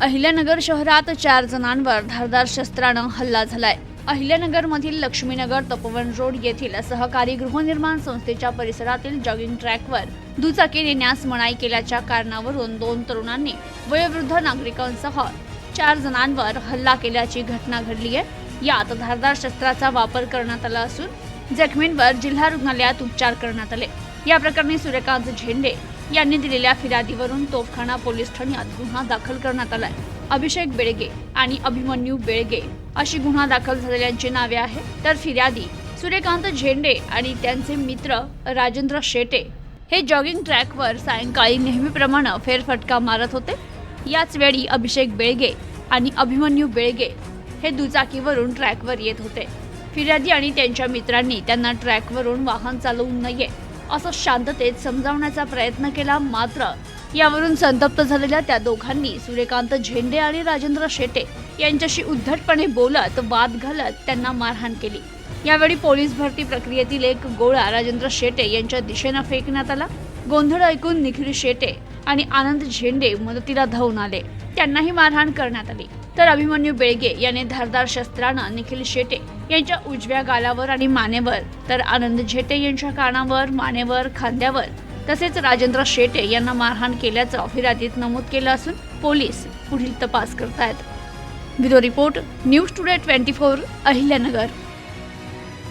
अहिल्यानगर शहरात चार जणांवर धारदार शस्त्रानं हल्ला झालाय. अहिल्यानगरमधील लक्ष्मीनगर तपोवन रोड येथील सहकारी गृहनिर्माण संस्थेच्या परिसरातील जॉगिंग ट्रॅकवर दुचाकी नेण्यास मनाई केल्याच्या कारणावरून दोन तरुणांनी वयोवृद्ध नागरिकांसह चार जणांवर हल्ला केल्याची घटना घडली आहे. यात धारदार शस्त्राचा वापर करण्यात आला असून जखमींवर जिल्हा रुग्णालयात उपचार करण्यात आले. या प्रकरणी सूर्यकांत झेंडे यांनी दिलेल्या फिर्यादीवरून तोफखाना पोलीस ठाण्यात गुन्हा दाखल करण्यात आलाय. अभिषेक बेळगे आणि अभिमन्यू बेळगे अशी गुन्हा दाखल झालेल्यांची नावे आहेत. तर फिर्यादी सूर्यकांत झेंडे आणि त्यांचे मित्र राजेंद्र शेटे हे जॉगिंग ट्रॅकवर सायंकाळी नेहमीप्रमाणे फेरफटका मारत होते. याच वेळी अभिषेक बेळगे आणि अभिमन्यू बेळगे हे दुचाकीवरून ट्रॅकवर येत होते. फिर्यादी आणि त्यांच्या मित्रांनी त्यांना ट्रॅकवरून वाहन चालवू नये. असं शांततेत समजावण्याचा प्रयत्न केला मात्र यावरून संतप्त झालेल्या त्या दोघांनी सूर्यकांत झेंडे आणि राजेंद्र शेटे यांच्याशी उद्धटपणे बोलत वाद घालत त्यांना मारहाण केली. यावेळी पोलीस भरती प्रक्रियेतील एक गोळा राजेंद्र शेटे यांच्या दिशेनं फेकण्यात आला. गोंधळ ऐकून निखिल शेटे आणि आनंद झेंडे मदतीला धावून आले. त्यांनाही मारहाण करण्यात आली. तर अभिमन्यू बेळगे याने धारदार शस्त्रानं निखिल शेटे यांच्या उजव्या गालावर आणि मानेवर तर आनंद झेटे यांच्या कानावर मानेवर खांद्यावर तसेच राजेंद्र शेटे यांना मारहाण केल्याचं फिर्यादीत नमूद केलं असून पोलीस पुढील तपास करतायत. Bureau report news today twenty four Ahilyanagar.